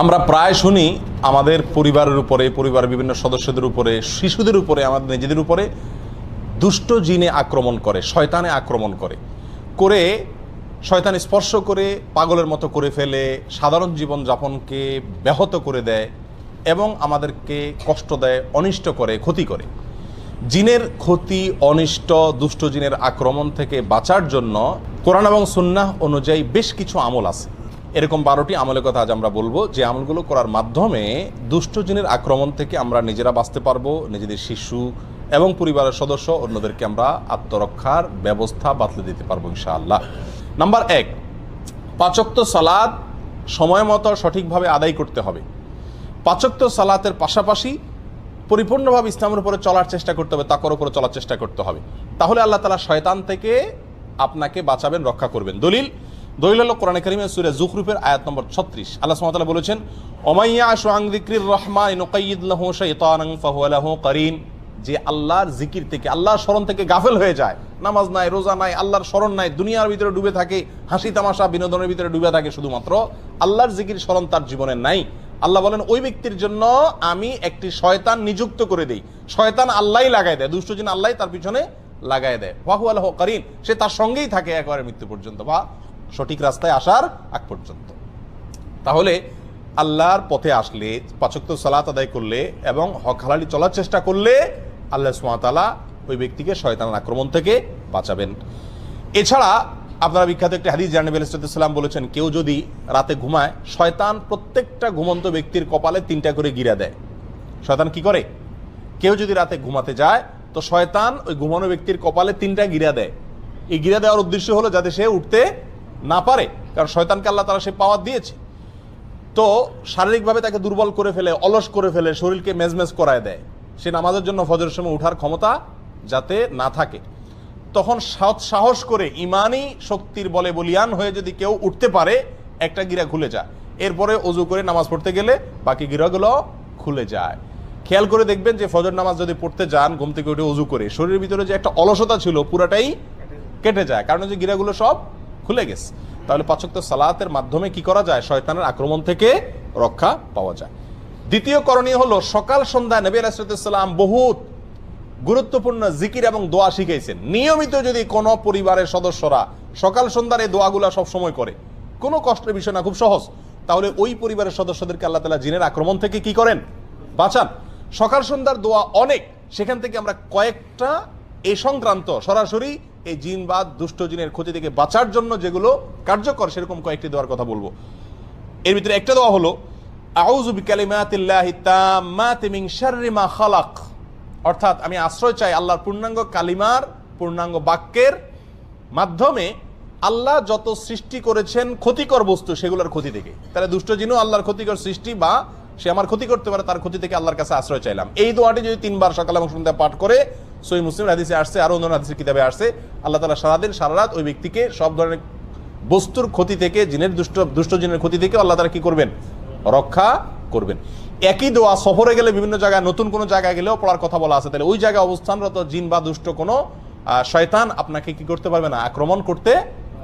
আমরা প্রায় শুনি আমাদের পরিবারের উপরে, পরিবারের বিভিন্ন সদস্যদের উপরে, শিশুদের উপরে, আমাদের নিজেদের উপরে, দুষ্ট জিনে আক্রমণ করে, শয়তানে আক্রমণ করে। করে শয়তান স্পর্শ করে, পাগলের মতো করে ফেলে, সাধারণ জীবন যাপনকে ব্যাহত করে দেয় এবং আমাদেরকে কষ্ট দেয়, অনিষ্ট করে, ক্ষতি করে। জিনের ক্ষতি, অনিষ্ট, দুষ্ট জিনের আক্রমণ থেকে বাঁচার জন্য কোরআন এবং সুন্নাহ অনুযায়ী বেশ কিছু আমল আছে। এরকম বারোটি আমলের কথা আজ আমরা বলব। যে আমলগুলো করার মাধ্যমে দুষ্ট জিনের আক্রমণ থেকে আমরা নিজেরা বাঁচতে পারব, নিজেদের শিশু এবং পরিবারের সদস্য অন্যদেরকে আমরা আত্মরক্ষার ব্যবস্থা বাতলে দিতে পারব ইনশাআল্লাহ। নাম্বার এক, পাচক্ত সালাদ সময় মতো সঠিকভাবে আদায় করতে হবে। পাচক্ত সালাতের পাশাপাশি পরিপূর্ণভাবে ইসলামের উপরে চলার চেষ্টা করতে হবে তাকর উপরে চলার চেষ্টা করতে হবে। তাহলে আল্লাহ তালা শয়তান থেকে আপনাকে বাঁচাবেন, রক্ষা করবেন। দলিল দলিল কোরআন করিমের সুরে জুখরুফের আয়াত নম্বর ছত্রিশ। আল্লাহ সুমতাল্লাহ বলেছেন ওমাইয়া সুয়াং দিক্রির রহমান নকাইদ লাহু শাইতানাং ফাহুয়া লাহু যে আল্লাহর জিকির থেকে, আল্লাহর স্মরণ থেকে গাফেল হয়ে যায়। নামাজ নাই, রোজা নাই, আল্লাহর স্মরণ নাই, দুনিয়ার ভিতরে ডুবে থাকে, হাসি তামাশা বিনোদনের ভিতরে ডুবে থাকে শুধুমাত্র আল্লাহর জিকির স্মরণ তার জীবনে নাই। আল্লাহ বলেন, ওই ব্যক্তির জন্য আমি একটি শয়তান নিযুক্ত করে দিই। শয়তান আল্লাহ লাগাই দেয় দুষ্টজিন আল্লাহ তার পিছনে লাগাই দেয়। বাহু আল্লাহ করিন সে তার সঙ্গেই থাকে একবারে মৃত্যু পর্যন্ত। বা সঠিক রাস্তায় আসার আগ পর্যন্ত। তাহলে আল্লাহর পথে আসলে পাচক্ত সালাত আদায় করলে এবং হক হালালি চলার চেষ্টা করলে আল্লাহ সুমাতালা ওই ব্যক্তিকে শয়তান আক্রমণ থেকে বাঁচাবেন। এছাড়া আপনারা বিখ্যাত একটি হাদিস জাহানবী আলাইসাল্লাম বলেছেন, কেউ যদি রাতে ঘুমায়, শয়তান প্রত্যেকটা ঘুমন্ত ব্যক্তির কপালে তিনটা করে গিরা দেয়। শয়তান কি করে? কেউ যদি রাতে ঘুমাতে যায়, তো শয়তান ওই ঘুমানো ব্যক্তির কপালে তিনটা গিরা দেয়। এই গিরা দেওয়ার উদ্দেশ্য হলো যাতে সে উঠতে না পারে, কারণ শয়তানকে আল্লাহ তারা সে পাওয়ার দিয়েছে। তো শারীরিকভাবে তাকে দুর্বল করে ফেলে, অলস করে ফেলে, শরীরকে মেজমেজ করায় দেয়। সে নামাজের জন্য ফজরের সময় উঠার ক্ষমতা যাতে না থাকে। তখন সাহস করে ইমানই শক্তির বলে বলিয়ান হয়ে যদি কেউ উঠতে পারে, একটা গিরা খুলে যায়। এরপরে অজু করে নামাজ পড়তে গেলে বাকি গিরাগুলো খুলে যায়। খেয়াল করে দেখবেন যে ফজর নামাজ যদি পড়তে যান, ঘুম থেকে উঠে অজু করে, শরীরের ভিতরে যে একটা অলসতা ছিল, পুরাটাই কেটে যায়। কারণ যে গিরাগুলো সব খুলে গেছে। তাহলে পাচক্ত সালাতের মাধ্যমে কি করা যায়? শয়তানের আক্রমণ থেকে রক্ষা পাওয়া যায়। দ্বিতীয় করণীয় হলো, সকাল সন্ধ্যা নবী আলাইসালাম বহুত গুরুত্বপূর্ণ জিকির এবং দোয়া শিখাইছেন। নিয়মিত যদি কোনো পরিবারের সদস্যরা সকাল সন্ধ্যার এই দোয়াগুলা সব সময় করে, কোনো কষ্টের বিষয় না, খুব সহজ। তাহলে ওই পরিবারের সদস্যদেরকে আল্লাহ তালা জিনের আক্রমণ থেকে কি করেন? বাঁচান। সকাল সন্ধ্যার দোয়া অনেক। সেখান থেকে আমরা কয়েকটা এ সংক্রান্ত সরাসরি এই জিনবাদ দুষ্ট জিনের ক্ষতি থেকে বাঁচার জন্য যেগুলো কার্যকর, সেরকম কয়েকটি দেওয়ার কথা বলব। এর ভিতরে একটা দেওয়া হলো, আউযু বিকালিমাতিল্লাহি তাম্মাতি মিন শাররি মা খালাক। অর্থাৎ আমি আশ্রয় চাই আল্লাহর পূর্ণাঙ্গ কালিমার, পূর্ণাঙ্গ বাক্যের মাধ্যমে আল্লাহ যত সৃষ্টি করেছেন ক্ষতিকর বস্তু, সেগুলোর ক্ষতি থেকে। তাহলে দুষ্ট জিনও আল্লাহর ক্ষতিকর সৃষ্টি বা সে আমার ক্ষতি করতে পারে, তার ক্ষতি থেকে আল্লাহর কাছে আশ্রয় চাইলাম। এই দোয়াটি যদি তিনবার সকাল এবং সন্ধ্যা পাঠ করে সই মুসলিম হাদিসে আসছে আরও অন্য হাদিসের কিতাবে আসছে, আল্লাহ তালা সারাদিন সারা রাত ওই ব্যক্তিকে সব ধরনের বস্তুর ক্ষতি থেকে, জিনের দুষ্ট দুষ্ট জিনের ক্ষতি থেকে আল্লাহ তারা কি করবেন? রক্ষা করবেন। একই দোয়া সফরে গেলে বিভিন্ন জায়গায়, নতুন কোনো জায়গায় গেলেও পড়ার কথা বলা আছে। তাহলে ওই জায়গায় অবস্থানরত জিন বা দুষ্ট কোনো শয়তান আপনাকে কি করতে পারবে না, আক্রমণ করতে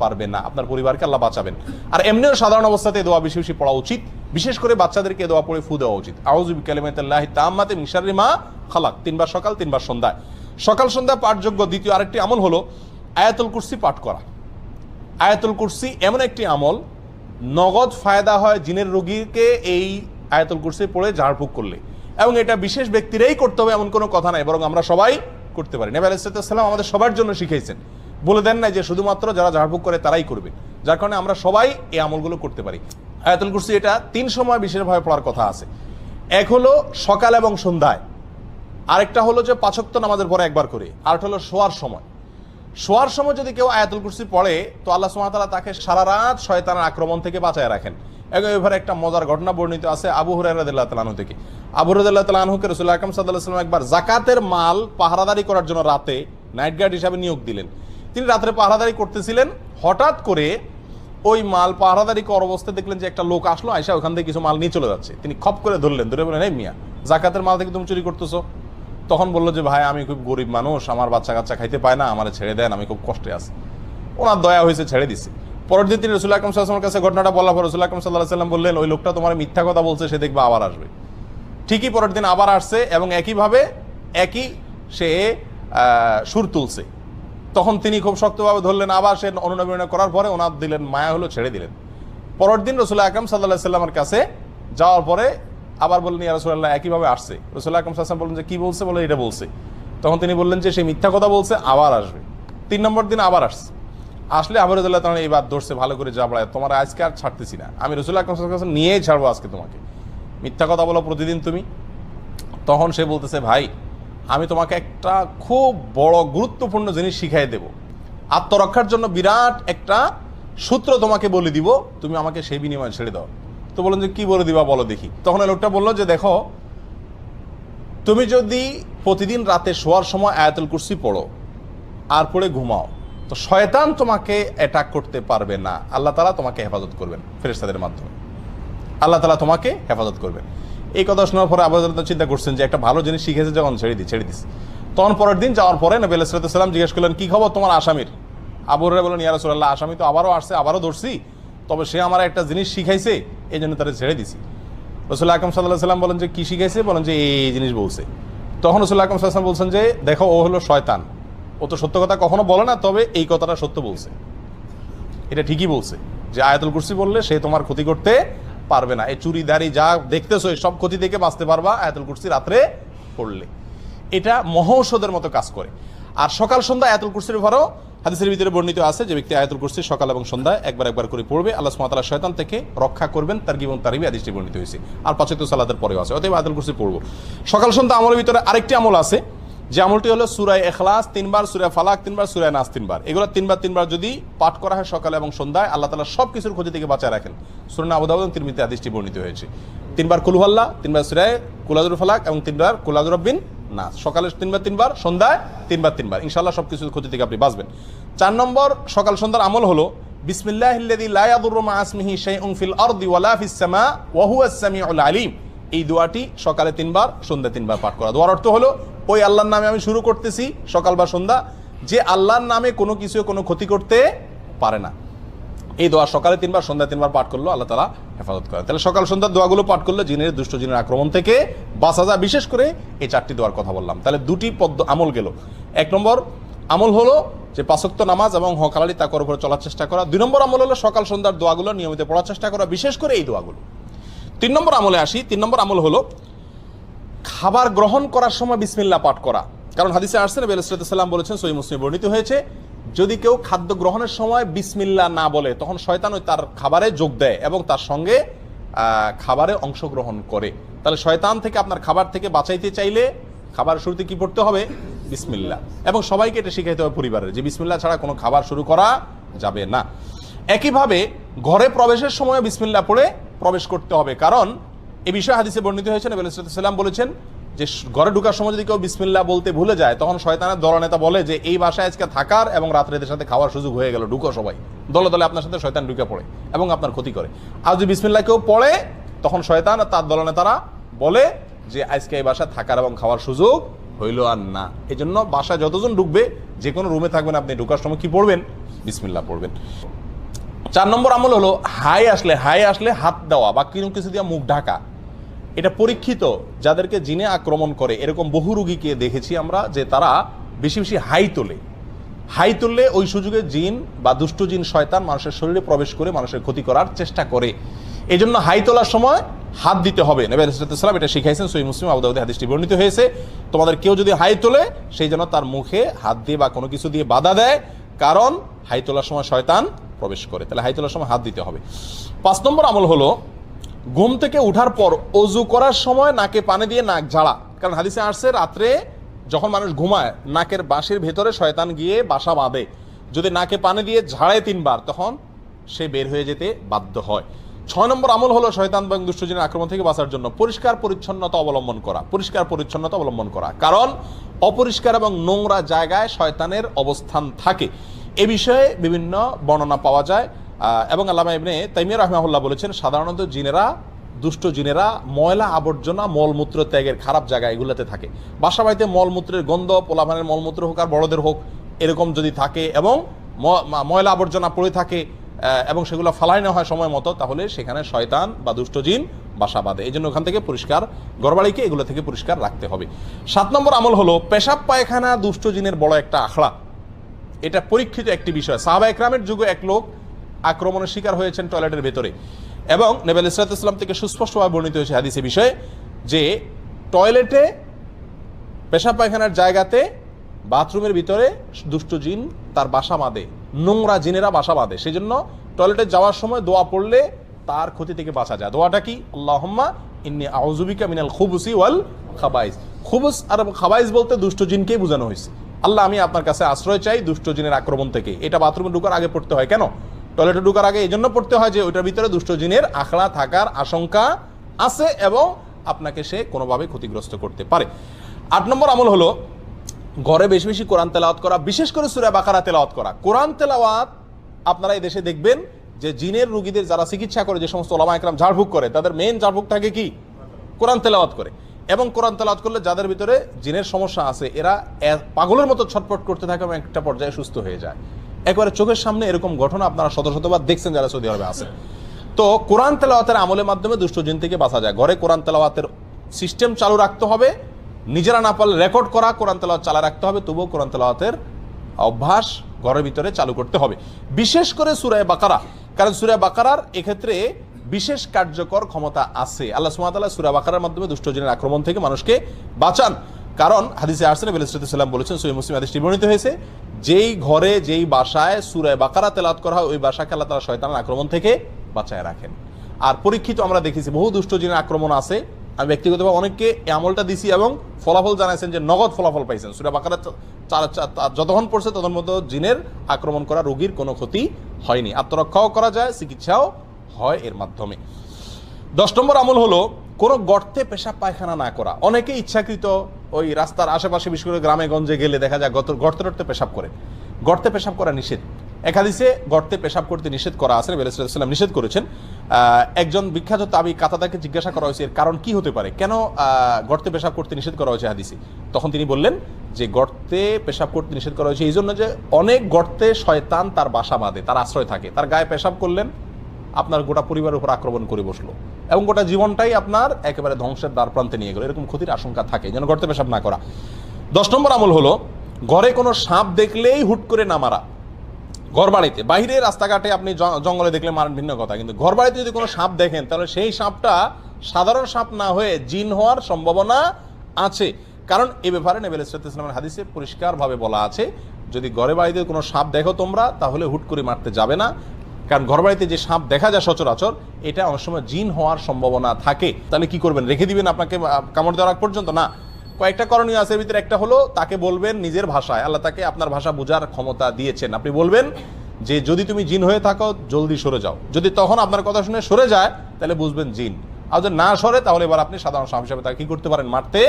পারবে না। আপনার পরিবারকে আল্লাহ বাঁচাবেন। আর এমনিও সাধারণ অবস্থাতে দোয়া বেশি বেশি পড়া উচিত। বিশেষ করে বাচ্চাদেরকে দোয়া পড়ে ফু দেওয়া উচিত। আউজুবি কালিমাতাল্লাহ তাম্মাতে মিশারি মা খালাক। তিনবার সকাল, তিনবার সন্ধ্যায়। সকাল সন্ধ্যা পাঠযোগ্য দ্বিতীয় আরেকটি আমল হলো আয়াতুল কুরসি পাঠ করা। আয়াতুল কুরসি এমন একটি আমল, নগদ ফায়দা হয় জিনের রোগীকে এই আয়াতুল কুরসি পড়ে ঝাড়ফুঁক করলে। এবং এটা বিশেষ ব্যক্তিরাই করতে হবে এমন কোনো কথা নাই, বরং আমরা সবাই করতে পারি। নেবে আলাইসালাম আমাদের সবার জন্য শিখেছেন বলে দেন নাই যে শুধুমাত্র যারা ঝাড়ফুঁক করে তারাই করবে। যার কারণে আমরা সবাই এই আমলগুলো করতে পারি। আয়াতুল কুরসি, এটা তিন সময় বিশেষভাবে পড়ার কথা আছে। এক হলো সকাল এবং সন্ধ্যায়। আরেকটা হলো যে পাঁচক্ত নামাজের পরে একবার করে। আরেকটা হলো শোয়ার সময়। শোয়ার সময় যদি কেউ আয়াতুল কুরসি পড়ে, তো আল্লাহ সুমাতালা তাকে সারা রাত শয়তানের আক্রমণ থেকে বাঁচায় রাখেন। এবং এবার একটা মজার ঘটনা বর্ণিত আছে আবু হুরাইরাদিল্লাহ তালানহু থেকে। আবু হুরাইরাদিল্লাহ তালানহুকে রসুল আকরম সাল্লাম একবার জাকাতের মাল পাহারাদারি করার জন্য রাতে নাইট গার্ড হিসাবে নিয়োগ দিলেন। তিনি রাত্রে পাহারাদারি করতেছিলেন। হঠাৎ করে ওই মাল পাহারাদারি কর অবস্থায় দেখলেন যে একটা লোক আসলো আয়সা ওখান থেকে কিছু মাল নিয়ে চলে যাচ্ছে। তিনি খপ করে ধরলেন, ধরে বললেন, এই মিয়া, জাকাতের মাল থেকে তুমি চুরি করতেছো? তখন বলল যে, ভাই, আমি খুব গরিব মানুষ, আমার বাচ্চা কাচ্চা খাইতে পায় না, আমার ছেড়ে দেন, আমি খুব কষ্টে আছি। ওনার দয়া হয়েছে ছেড়ে দিছে। পরের দিন তিনি রসুল আকরম সাল্লামের কাছে ঘটনাটা বলার পর রসুল আকরম সাল্লাহ সাল্লাম বললেন, ওই লোকটা তোমার মিথ্যা কথা বলছে, সে দেখবে আবার আসবে। ঠিকই পরের দিন আবার আসছে এবং একইভাবে একই সে সুর তুলছে। তখন তিনি খুব শক্তভাবে ধরলেন, আবার সে অনুনবীন করার পরে ওনার দিলেন, মায়া হলো ছেড়ে দিলেন। পরের দিন রসুল আকরম সাল্লাহ সাল্লামের কাছে যাওয়ার পরে আবার বললেন, ইয়া রসুল্লাহ একইভাবে আসছে। রসুল আকরম সাল্লাম বললেন যে, কী বলছে? বলে, এটা বলছে। তখন তিনি বললেন যে, সে মিথ্যা কথা বলছে, আবার আসবে। তিন নম্বর দিন আবার আসছে। আসলে আবার রসুল্লাহ তোমার এইবার ধরছে, ভালো করে যাবড়ায় তোমার আজকে আর ছাড়তেছি না। আমি রসুল আকরম কাছে নিয়েই ছাড়বো আজকে তোমাকে। মিথ্যা কথা বলো প্রতিদিন তুমি। তখন সে বলতেছে, ভাই আমি তোমাকে একটা খুব বড় গুরুত্বপূর্ণ জিনিস শিখাই দেব। আত্মরক্ষার জন্য বিরাট একটা সূত্র তোমাকে বলে দিব, তুমি আমাকে সেই বিনিময়ে ছেড়ে দাও। তো বললেন যে, কি বলে দিবা বলো দেখি। তখন লোকটা বলল যে, দেখো, তুমি যদি প্রতিদিন রাতে শোয়ার সময় আয়াতুল কুরসি পড়ো আর পড়ে ঘুমাও, তো শয়তান তোমাকে অ্যাটাক করতে পারবে না। আল্লাহ তালা তোমাকে হেফাজত করবেন ফেরেস্তাদের মাধ্যমে। আল্লাহ তালা তোমাকে হেফাজত করবেন। এই কথা শোনার পরে আবার চিন্তা করছেন যে একটা ভালো জিনিস শিখেছে যখন ছেড়ে দিই ছেড়ে দিস তখন পরের দিন যাওয়ার পরে নবী আলাইসালাম জিজ্ঞেস করলেন, কি খবর তোমার আসামির? আবুরে বলেন ইয়ারসুল্লাহ আসামি তো আবারও আসছে, আবারও ধরছি। তবে সে আমার একটা জিনিস শিখাইছে, এই জন্য তারা ছেড়ে দিছি। রসুল্লাহ আকরম সাল্লাহ সাল্লাম বলেন যে, কি শিখাইছে? বলেন যে, এই জিনিস বলছে। তখন রসুল্লাহ আকরম সাল্লাম বলছেন যে, দেখো, ও হলো শয়তান। ও তো সত্য কথা কখনো বলে না, তবে এই কথাটা সত্য বলছে। এটা ঠিকই বলছে যে, আয়াতুল কুরসি বললে সে তোমার ক্ষতি করতে পারবে না। এই চুরি দাড়ি যা দেখতেছো সব ক্ষতি থেকে বাঁচতে পারবা আয়াতুল কুরসি রাত্রে পড়লে। এটা মহৌষধের মতো কাজ করে। আর সকাল সন্ধ্যা আয়াতুল কুরসির ভরও হাদিসের ভিতরে বর্ণিত আছে যে ব্যক্তি আয়াতুল কুরসি সকাল এবং সন্ধ্যায় একবার একবার করে পড়বে। আল্লাহ সুমাতালা শয়তান থেকে রক্ষা করবেন তার জীবন তারিবি আদিসটি বর্ণিত হয়েছে। আর পাঁচত সালাদের পরেও আছে, অতএব আয়াতুল কুরসি পড়ব। সকাল সন্ধ্যা আমলের ভিতরে আরেকটি আমল আছে যে আমলটি হলো সুরায় এখলাস তিনবার সুরায় ফালাক, তিনবার সুরায় নাস, তিনবার। এগুলো তিনবার তিনবার যদি পাঠ করা হয় সকালে এবং সন্ধ্যায়, আল্লাহ তালা সব কিছুর ক্ষতি থেকে বাঁচায় রাখেন। সুরান আবুদাউদ তিরমিতে আদিসটি বর্ণিত হয়েছে। তিনবার কুলুহাল্লা তিনবার সুরায় কুলাজুর ফালাক এবং তিনবার কুলাজুর রব্বিন নাস। সকালে তিনবার তিনবার, সন্ধ্যায় তিনবার তিনবার। ইনশাল্লাহ সব কিছুর ক্ষতি থেকে আপনি বাঁচবেন। চার নম্বর, সকাল সন্ধ্যার আমল হলো মা আসমিহি আলিম। এই দোয়াটি সকালে তিনবার সন্ধ্যা তিনবার পাঠ করা। দোয়ার অর্থ হলো ওই আল্লাহর নামে আমি শুরু করতেছি সকাল বা সন্ধ্যা। যে আল্লাহর নামে কোনো কিছু কোনো ক্ষতি করতে পারে না। এই দোয়া সকালে তিনবার সন্ধ্যা তিনবার পাঠ করল, আল্লাহ তালা হেফাজত করে তাহলে সকাল, সন্ধ্যার দোয়াগুলো পাঠ করলে জিনের দুষ্ট জিনের আক্রমণ থেকে বাঁচা যায়। বিশেষ করে এই চারটি দোয়ার কথা বললাম। তাহলে দুটি পদ্ম আমল গেল। এক নম্বর আমল হলো যে পাঁচক্ত নামাজ এবং হকালালি তাকর উপরে চলার চেষ্টা করা। দুই নম্বর আমল হলো সকাল, সন্ধ্যার দোয়াগুলো নিয়মিত পড়ার চেষ্টা করা, বিশেষ করে এই দোয়াগুলো। তিন নম্বর আমলে আসি। তিন নম্বর আমল হলো খাবার গ্রহণ করার সময় বিসমিল্লা পাঠ করা। কারণ হাদিসে আসছে, নবী আলাইসাল্লাম বলেছেন সই মুসলিম বর্ণিত হয়েছে, যদি কেউ খাদ্য গ্রহণের সময় বিসমিল্লা না বলে, তখন শয়তান ওই তার খাবারে যোগ দেয় এবং তার সঙ্গে খাবারে অংশগ্রহণ করে। তাহলে শয়তান থেকে আপনার খাবার থেকে বাঁচাইতে চাইলে খাবার শুরুতে কি পড়তে হবে? বিসমিল্লা এবং সবাইকে এটা শিখাইতে হবে পরিবারের, যে বিসমিল্লা ছাড়া কোনো খাবার শুরু করা যাবে না। একইভাবে ঘরে প্রবেশের সময় বিসমিল্লা পড়ে প্রবেশ করতে হবে। কারণ এই বিষয়ে হাদিসে বর্ণিত হয়েছে, নবী সাল্লাম বলেছেন যে ঘরে ঢুকার সময় যদি কেউ বিসমিল্লা বলতে ভুলে যায়, তখন শয়তানের দলনেতা বলে যে, এই বাসায় আজকে থাকার এবং রাত্রে এদের সাথে খাওয়ার সুযোগ হয়ে গেল, ঢুকো সবাই। দলে দলে আপনার সাথে শয়তান ঢুকে পড়ে এবং আপনার ক্ষতি করে। আর যদি বিসমিল্লা কেউ পড়ে, তখন শয়তান আর তার দলনেতারা বলে যে, আজকে এই বাসায় থাকার এবং খাওয়ার সুযোগ হইল আর না। এই জন্য বাসায় যতজন ঢুকবে, যে কোনো রুমে থাকবেন, আপনি ঢুকার সময় কি পড়বেন? বিসমিল্লা পড়বেন। চার নম্বর আমল হলো, হাই আসলে হাই আসলে হাত দেওয়া বা কিছু দিয়ে মুখ ঢাকা। এটা পরীক্ষিত যাদেরকে জিনে আক্রমণ করে। এরকম বহু রুগীকে দেখেছি আমরা যে তারা বেশি বেশি হাই তোলে। হাই তুললে ওই সুযোগে জিন বা দুষ্ট জিন শয়তান মানুষের শরীরে প্রবেশ করে মানুষের ক্ষতি করার চেষ্টা করে। এই জন্য হাই তোলার সময় হাত দিতে হবে। নবী আলাইসালাম এটা শিখাইছেন সই মুসলিম আবুদাউদ্দি হাদিসটি বর্ণিত হয়েছে। তোমাদের কেউ যদি হাই তোলে, সেই জন্য তার মুখে হাত দিয়ে বা কোনো কিছু দিয়ে বাধা দেয়। কারণ হাই তোলার সময় শয়তান প্রবেশ করে। তাহলে হাই তোলার সময় হাত দিতে হবে। পাঁচ নম্বর আমল হলো ঘুম থেকে উঠার পর অজু করার সময় নাকে পানি দিয়ে নাক ঝাড়া। কারণ হাদিসে আসছে, রাত্রে যখন মানুষ ঘুমায়, নাকের বাঁশির ভেতরে শয়তান গিয়ে বাসা বাঁধে। যদি নাকে পানি দিয়ে ঝাড়ায় তিনবার, তখন সে বের হয়ে যেতে বাধ্য হয়। ছয় নম্বর আমল হলো শয়তান এবং দুষ্টজনের আক্রমণ থেকে বাঁচার জন্য পরিষ্কার পরিচ্ছন্নতা অবলম্বন করা, পরিষ্কার পরিচ্ছন্নতা অবলম্বন করা। কারণ অপরিষ্কার এবং নোংরা জায়গায় শয়তানের অবস্থান থাকে। এ বিষয়ে বিভিন্ন বর্ণনা পাওয়া যায়। এবং আল্লামা ইবনে তাইমিয়া রহমাহুল্লাহ বলেছেন, সাধারণত জিনেরা, দুষ্ট জিনেরা ময়লা আবর্জনা মলমূত্র ত্যাগের খারাপ জায়গা এগুলোতে থাকে। বাসা বাড়িতে মলমূত্রের গন্ধ, পোলাভানের মলমূত্র হোক আর বড়দের হোক, এরকম যদি থাকে এবং ময়লা আবর্জনা পড়ে থাকে এবং সেগুলো ফালাই না হয় সময় মতো, তাহলে সেখানে শয়তান বা দুষ্ট জিন বাসা বাঁধে। এই জন্য ওখান থেকে পরিষ্কার গড়বাড়িকে এগুলো থেকে পরিষ্কার রাখতে হবে। সাত নম্বর আমল হলো, পেশাব পায়খানা দুষ্ট জিনের বড় একটা আখড়া। এটা পরীক্ষিত একটি বিষয়। সাহাবা একরামের যুগে এক লোক আক্রমণের শিকার হয়েছেন টয়লেটের ভেতরে। এবং নেবেল ইসরাত ইসলাম থেকে সুস্পষ্টভাবে বর্ণিত হয়েছে হাদিসে বিষয়ে যে টয়লেটে পেশাব পায়খানার জায়গাতে বাথরুমের ভিতরে দুষ্ট জিন তার বাসা বাঁধে, নোংরা জিনেরা বাসা বাঁধে। সেই জন্য টয়লেটে যাওয়ার সময় দোয়া পড়লে তার ক্ষতি থেকে বাঁচা যায়। দোয়াটা কি? আল্লাহম্মা ইন্নি আউজুবিকা মিনাল খুবুসি ওয়াল খাবাইজ খুবুস আর খাবাইজ বলতে দুষ্ট জিনকেই বোঝানো হয়েছে। আল্লাহ, আমি আপনার কাছে আশ্রয় চাই দুষ্ট জিনের আক্রমণ থেকে। এটা বাথরুমে ঢুকার আগে পড়তে হয়। কেন? টয়লেটে ঢুকার আগে এই জন্য পড়তে হয় যে ওইটার ভিতরে দুষ্ট জিনের আখড়া থাকার আশঙ্কা আছে এবং আপনাকে সে কোনোভাবে ক্ষতিগ্রস্ত করতে পারে। আট নম্বর আমল হলো ঘরে বেশি বেশি কোরআন তেলাওয়াত করা, বিশেষ করে সুরা বাকারা তেলাওয়াত করা। কোরআন তেলাওয়াত আপনারা এই দেশে দেখবেন যে জিনের রুগীদের যারা চিকিৎসা করে, যে সমস্ত ওলামা একরাম ঝাড়ফুঁক করে, তাদের মেন ঝাড়ফুঁক থাকে কি? কোরআন তেলাওয়াত করে। এবং কোরআন তেলাওয়াত করলে যাদের ভিতরে জিনের সমস্যা আছে, এরা পাগলের মতো ছটপট করতে থাকে এবং একটা পর্যায়ে সুস্থ হয়ে যায়। একবারে চোখের সামনে এরকম ঘটনা আপনারা শত শতবার দেখছেন যারা সৌদি আরবে আছেন। তো কোরআন তেলাওয়াতের আমলের মাধ্যমে দুষ্ট জিন থেকে বাঁচা যায়। ঘরে কোরআন তেলাওয়াতের সিস্টেম চালু রাখতে হবে। নিজেরা না পারলে রেকর্ড করা, কোরআন তেলাওয়াত চালা রাখতে হবে। তবুও কোরআন তেলাওয়াতের অভ্যাস ঘরের ভিতরে চালু করতে হবে। বিশেষ করে সুরায় বাকারা, কারণ সুরায় বাকারার এক্ষেত্রে বিশেষ কার্যকর ক্ষমতা আছে। আল্লাহ সুমাতাল্লাহ সুরা বাকারার মাধ্যমে দুষ্টজনের আক্রমণ থেকে মানুষকে বাঁচান। কারণ হাদিসে আরসান সাল্লাম বলেছেন সৈয় মুসলিম হাদিসটি বর্ণিত হয়েছে, যেই ঘরে, যেই বাসায় সুরায় বাকারা তেলাত করা হয়, ওই বাসাকে আল্লাহ তালা শয়তানের আক্রমণ থেকে বাঁচায় রাখেন। আর পরীক্ষিত আমরা দেখেছি, বহু দুষ্ট জিনের আক্রমণ আছে। আমি ব্যক্তিগতভাবে অনেককে এই আমলটা দিছি এবং ফলাফল জানাইছেন যে নগদ ফলাফল পাইছেন। সুরা বাকারা যতক্ষণ পড়ছে তখন মতো জিনের আক্রমণ করা রোগীর কোনো ক্ষতি হয়নি। আত্মরক্ষাও করা যায়, চিকিৎসাও হয় এর মাধ্যমে। দশ নম্বর আমল হলো কোনো গর্তে পেশাব পায়খানা না করা। অনেকে ইচ্ছাকৃত ওই রাস্তার আশেপাশে, বিশেষ করে গ্রামে গঞ্জে গেলে দেখা যায় গত গর্তে টর্তে পেশাব করে। গর্তে পেশাব করা নিষেধ। একাদিসে গর্তে পেশাব করতে নিষেধ করা আছে বেলাম নিষেধ করেছেন। একজন বিখ্যাত তাবি কাতাদাকে জিজ্ঞাসা করা হয়েছে, এর কারণ কি হতে পারে? কেন গর্তে পেশাব করতে নিষেধ করা হয়েছে হাদিসে? তখন তিনি বললেন যে গর্তে পেশাব করতে নিষেধ করা হয়েছে, এই জন্য যে অনেক গর্তে শয়তান তার বাসা বাঁধে, তার আশ্রয় থাকে। তার গায়ে পেশাব করলেন আপনার গোটা পরিবারের উপর আক্রমণ করে বসল। এবং গোটা জীবনটাই আপনার একেবারে ধ্বংসের দ্বার প্রান্তে নিয়ে গেল। এরকম ক্ষতির আশঙ্কা থাকে, যেন গর্তে পেশাব না করা। দশ নম্বর আমল হলো, ঘরে কোনো সাপ দেখলেই হুট করে না মারা। ঘর বাড়িতে বাইরে রাস্তাঘাটে আপনি জঙ্গলে দেখলে মারেন ভিন্ন কথা, কিন্তু ঘর বাড়িতে যদি কোনো সাপ দেখেন, তাহলে সেই সাপটা সাধারণ সাপ না হয়ে জিন হওয়ার সম্ভাবনা আছে। কারণ এ ব্যাপারে নেবেল ইসলামের হাদিসে পরিষ্কারভাবে বলা আছে, যদি ঘরে বাড়িতে কোনো সাপ দেখো তোমরা, তাহলে হুট করে মারতে যাবে না। কারণ ঘর বাড়িতে যে সাপ দেখা যায় সচরাচর, এটা অনেক সময় জিন হওয়ার সম্ভাবনা থাকে। তাহলে কি করবেন? রেখে দিবেন আপনাকে কামড় দেওয়ার পর্যন্ত? না। কয়েকটা করণীয় আছে ভিতরে একটা হলো তাকে বলবেন নিজের ভাষায়। আল্লাহ তাকে আপনার ভাষা বোঝার ক্ষমতা দিয়েছেন। আপনি বলবেন যে, যদি তুমি জিন হয়ে থাকো, জলদি সরে যাও। যদি তখন আপনার কথা শুনে সরে যায়, তাহলে বুঝবেন জিন। আর যদি না সরে, তাহলে এবার আপনি সাধারণ সাপ হিসাবে তাকে কি করতে পারেন? মারতে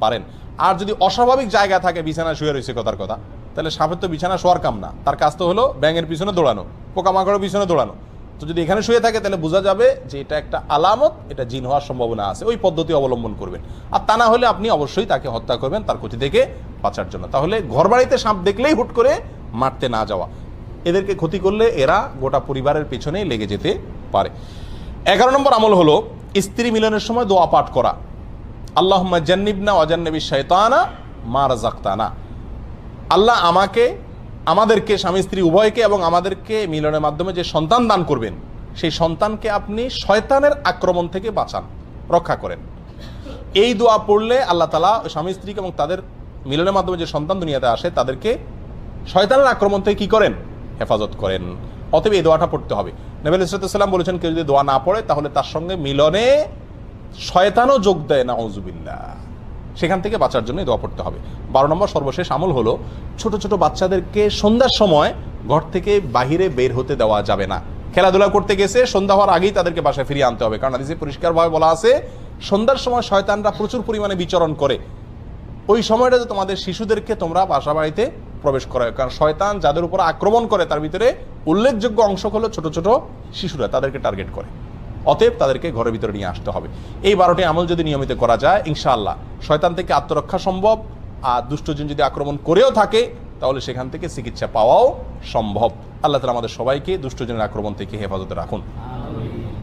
পারেন। আর যদি অস্বাভাবিক জায়গা থাকে বিছানা শুয়ে রয়েছে কথার কথা, তাহলে সাপের তো বিছানা শোয়ার কাম না। তার কাজ তো হলো ব্যাঙের পিছনে দৌড়ানো। পোকামাকড়ের পিছনে দৌড়ানো। তো যদি এখানে শুয়ে থাকে, তাহলে বোঝা যাবে যে এটা একটা আলামত, এটা জিন হওয়ার সম্ভাবনা আছে। ওই পদ্ধতি অবলম্বন করবেন। আর তা না হলে আপনি অবশ্যই তাকে হত্যা করবেন, তার ক্ষতি থেকে বাঁচার জন্য। তাহলে ঘর বাড়িতে সাপ দেখলেই হুট করে মারতে না যাওয়া। এদেরকে ক্ষতি করলে এরা গোটা পরিবারের পেছনেই লেগে যেতে পারে। এগারো নম্বর আমল হলো স্ত্রী মিলনের সময় দোয়া পাঠ করা। আল্লাহ জান্নিবনা অজান্নবী শৈতানা মা রাজাক্তানা আল্লাহ আমাকে আমাদেরকে স্বামী স্ত্রী উভয়কে এবং আমাদেরকে মিলনের মাধ্যমে যে সন্তান দান করবেন, সেই সন্তানকে আপনি শয়তানের আক্রমণ থেকে বাঁচান, রক্ষা করেন। এই দোয়া পড়লে আল্লাহ তালা স্বামী স্ত্রীকে এবং তাদের মিলনের মাধ্যমে যে সন্তান দুনিয়াতে আসে, তাদেরকে শয়তানের আক্রমণ থেকে কি করেন? হেফাজত করেন। অতএব এই দোয়াটা পড়তে হবে। নবীল ইসলাম বলেছেন, কেউ যদি দোয়া না পড়ে, তাহলে তার সঙ্গে মিলনে শয়তানও যোগ দেয় না অজুবিল্লা সেখান থেকে বাঁচার জন্য দোয়া পড়তে হবে। বারো নম্বর সর্বশেষ আমল হলো, ছোট ছোট বাচ্চাদেরকে সন্ধ্যার সময় ঘর থেকে বাহিরে বের হতে দেওয়া যাবে না। খেলাধুলা করতে গেছে, সন্ধ্যা হওয়ার আগেই তাদেরকে বাসায় ফিরিয়ে আনতে হবে। কারণ হাদিসে পরিষ্কারভাবে বলা আছে, সন্ধ্যার সময় শয়তানরা প্রচুর পরিমাণে বিচরণ করে। ওই সময়টাতে তোমাদের শিশুদেরকে তোমরা বাসা বাড়িতে প্রবেশ করে কারণ শয়তান যাদের উপর আক্রমণ করে, তার ভিতরে উল্লেখযোগ্য অংশ হলো ছোট ছোট শিশুরা, তাদেরকে টার্গেট করে। অতএব তাদেরকে ঘরের ভিতরে নিয়ে আসতে হবে। এই বারোটি আমল যদি নিয়মিত করা যায়, ইনশাআল্লাহ, শয়তান থেকে আত্মরক্ষা সম্ভব। আর দুষ্টজন যদি আক্রমণ করেও থাকে, তাহলে সেখান থেকে চিকিৎসা পাওয়াও সম্ভব। আল্লাহ তালা আমাদের সবাইকে দুষ্টজনের আক্রমণ থেকে হেফাজতে রাখুন।